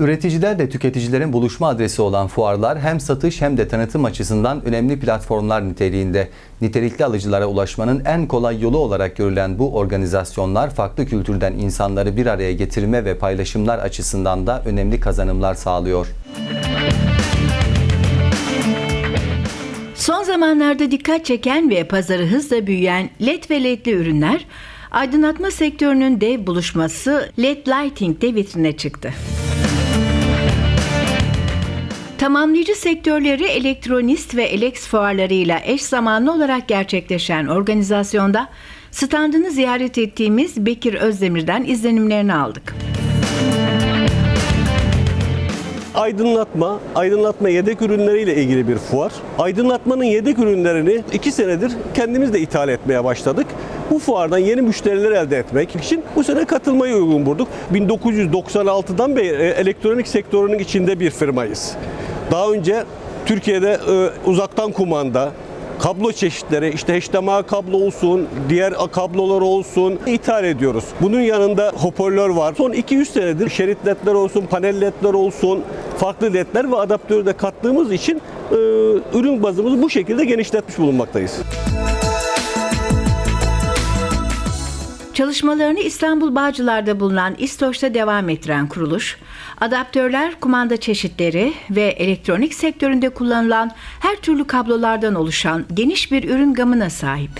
Üreticilerle tüketicilerin buluşma adresi olan fuarlar hem satış hem de tanıtım açısından önemli platformlar niteliğinde. Nitelikli alıcılara ulaşmanın en kolay yolu olarak görülen bu organizasyonlar farklı kültürden insanları bir araya getirme ve paylaşımlar açısından da önemli kazanımlar sağlıyor. Son zamanlarda dikkat çeken ve pazarı hızla büyüyen LED ve LED'li ürünler, aydınlatma sektörünün dev buluşması LED Lighting'de vitrine çıktı. Tamamlayıcı sektörleri elektronist ve elex fuarlarıyla eş zamanlı olarak gerçekleşen organizasyonda standını ziyaret ettiğimiz Bekir Özdemir'den izlenimlerini aldık. Aydınlatma, aydınlatma yedek ürünleriyle ilgili bir fuar. Aydınlatmanın yedek ürünlerini iki senedir kendimiz de ithal etmeye başladık. Bu fuardan yeni müşteriler elde etmek için bu sene katılmayı uygun bulduk. 1996'dan beri e, elektronik sektörünün içinde bir firmayız. Daha önce Türkiye'de e, uzaktan kumanda, kablo çeşitleri işte HDMI kablo olsun, diğer kablolar olsun ithal ediyoruz. Bunun yanında hoparlör var. Son 200 senedir şerit ledler olsun, panel ledler olsun, farklı ledler ve adaptörü de kattığımız için e, ürün bazımızı bu şekilde genişletmiş bulunmaktayız. Çalışmalarını İstanbul Bağcılar'da bulunan İstoç'ta devam ettiren kuruluş, adaptörler, kumanda çeşitleri ve elektronik sektöründe kullanılan her türlü kablolardan oluşan geniş bir ürün gamına sahip.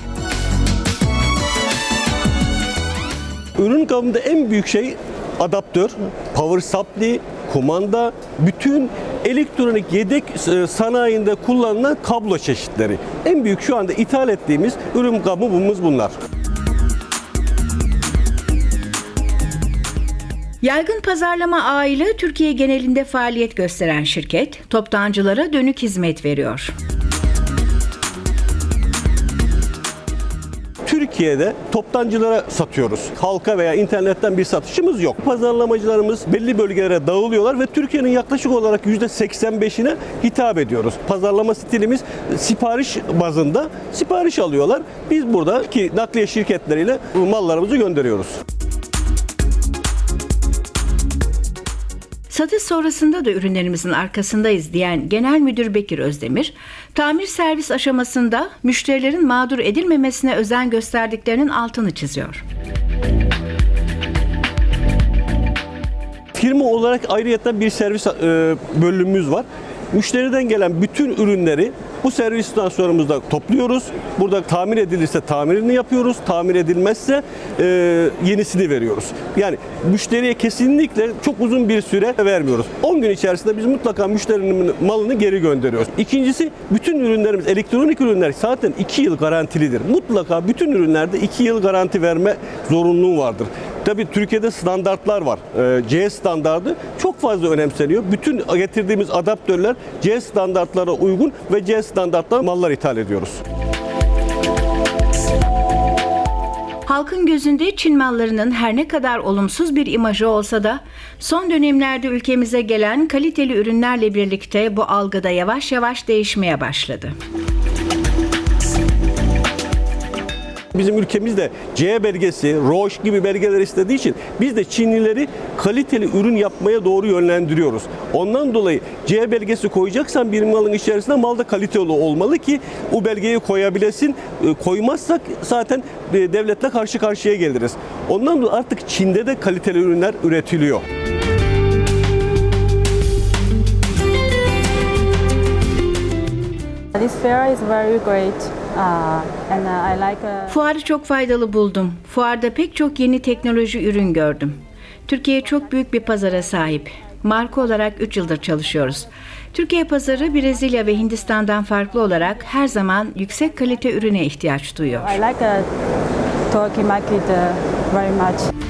Ürün gamında en büyük şey adaptör, power supply, kumanda, bütün elektronik yedek e, sanayinde kullanılan kablo çeşitleri. En büyük şu anda ithal ettiğimiz ürün gamımız bunlar. Yaygın pazarlama ağıyla Türkiye genelinde faaliyet gösteren şirket, toptancılara dönük hizmet veriyor. Türkiye'de toptancılara satıyoruz. Halka veya internetten bir satışımız yok. Pazarlamacılarımız belli bölgelere dağılıyorlar ve Türkiye'nin yaklaşık olarak %85'ine hitap ediyoruz. Pazarlama stilimiz sipariş bazında sipariş alıyorlar. Biz burada ki nakliye şirketleriyle mallarımızı gönderiyoruz. Satış sonrasında da ürünlerimizin arkasındayız diyen Genel Müdür Bekir Özdemir, tamir servis aşamasında müşterilerin mağdur edilmemesine özen gösterdiklerinin altını çiziyor. Firma olarak ayrıyeten bir servis e, bölümümüz var. Müşteriden gelen bütün ürünleri bu servis istasyonumuzda topluyoruz. Burada tamir edilirse tamirini yapıyoruz. Tamir edilmezse e, yenisini veriyoruz. Yani müşteriye kesinlikle çok uzun bir süre vermiyoruz. 10 gün içerisinde biz mutlaka müşterinin malını geri gönderiyoruz. İkincisi bütün ürünlerimiz, elektronik ürünler zaten 2 yıl garantilidir. Mutlaka bütün ürünlerde 2 yıl garanti verme zorunluluğu vardır. Tabii Türkiye'de standartlar var. Ee, C standardı çok fazla önemseniyor. Bütün getirdiğimiz adaptörler C standartlara uygun ve C standartlar mallar ithal ediyoruz. Halkın gözünde Çin mallarının her ne kadar olumsuz bir imajı olsa da son dönemlerde ülkemize gelen kaliteli ürünlerle birlikte bu algıda yavaş yavaş değişmeye başladı. Bizim ülkemizde C belgesi, ROHS gibi belgeler istediği için biz de Çinlileri kaliteli ürün yapmaya doğru yönlendiriyoruz. Ondan dolayı C belgesi koyacaksan bir malın içerisinde mal da kaliteli olmalı ki o belgeyi koyabilesin. E, Koymazsak zaten e, devletle karşı karşıya geliriz. Ondan dolayı artık Çin'de de kaliteli ürünler üretiliyor. Fuarı çok faydalı buldum. Fuarda pek çok yeni teknoloji ürün gördüm. Türkiye çok büyük bir pazara sahip. Marka olarak 3 yıldır çalışıyoruz. Türkiye pazarı Brezilya ve Hindistan'dan farklı olarak her zaman yüksek kalite ürüne ihtiyaç duyuyor. I like uh, Turkey market very much.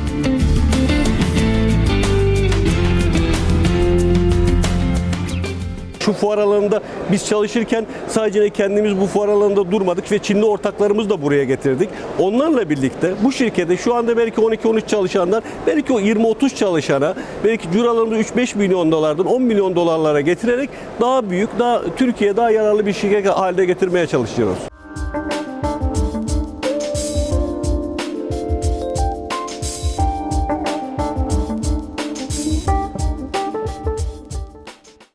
Şu fuar alanında biz çalışırken sadece kendimiz bu fuar alanında durmadık ve Çinli ortaklarımızı da buraya getirdik. Onlarla birlikte bu şirkete şu anda belki 12-13 çalışanlar, belki o 20-30 çalışana, belki curalarımızı 3-5 milyon dolardan 10 milyon dolarlara getirerek daha büyük, daha Türkiye daha yararlı bir şirket haline getirmeye çalışıyoruz.